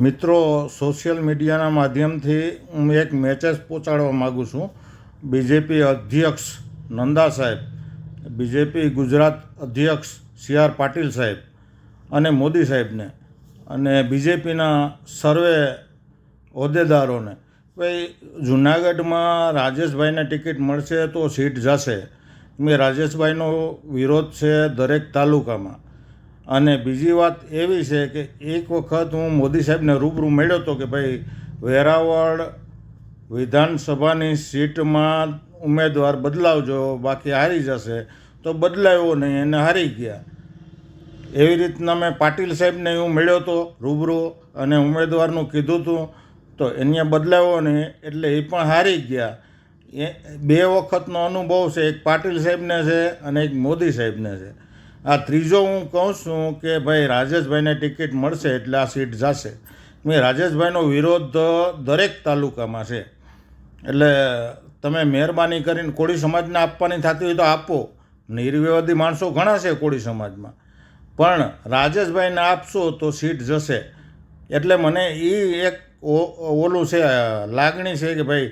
મિત્રો સોશિયલ મીડિયાના માધ્યમથી હું એક મેસેજ પહોંચાડવા માગું છું. બીજેપી અધ્યક્ષ નંદા સાહેબ બીજેપી ગુજરાત અધ્યક્ષ સી આર પાટીલ સાહેબ અને મોદી સાહેબને અને બીજેપીના સર્વે હોદ્દેદારોને. ભાઈ, જુનાગઢમાં રાજેશભાઈને ટિકિટ મળશે તો સીટ જશે. મેં રાજેશભાઈનો વિરોધ છે દરેક તાલુકામાં. અને બીજી વાત એવી છે કે એક વખત હું મોદી સાહેબને રૂબરૂ મળ્યો હતો કે ભાઈ, વેરાવળ વિધાનસભાની સીટમાં ઉમેદવાર બદલાવજો, બાકી હારી જશે. તો બદલાયો નહીં, એને હારી ગયા. એવી રીતના મેં પાટીલ સાહેબને હું મળ્યો હતો રૂબરૂ અને ઉમેદવારનું કીધું હતું તો એને બદલાવ્યો નહીં, એટલે એ પણ હારી ગયા. એ બે વખતનો અનુભવ છે, એક પાટીલ સાહેબને છે અને એક મોદી સાહેબને છે. આ ત્રીજો હું કહું છું કે ભાઈ રાજેશભાઈને ટિકિટ મળશે એટલે આ સીટ જશે. મેં રાજેશભાઈનો વિરોધ દરેક તાલુકામાં છે. એટલે તમે મહેરબાની કરીને કોળી સમાજને આપવાની થતી હોય તો આપો. નિર્વિવાદી માણસો ઘણા છે કોળી સમાજમાં. પણ રાજેશભાઈને આપશો તો સીટ જશે. એટલે મને એ એક ઓલું છે, લાગણી છે કે ભાઈ,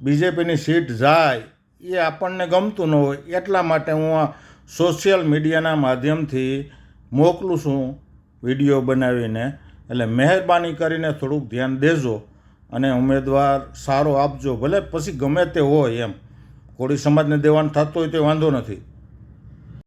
બીજેપીની સીટ જાય. એ આપણને ગમતું ન હોય. એટલા માટે હું આ સોશિયલ મીડિયાના માધ્યમથી મોકલું છું વીડિયો બનાવીને. એટલે મહેરબાની કરીને થોડુંક ધ્યાન દેજો અને ઉમેદવાર સારો આપજો. ભલે પછી ગમે તે હોય એમ. કોળી સમાજને દેવાનું થતું હોય તો વાંધો નથી.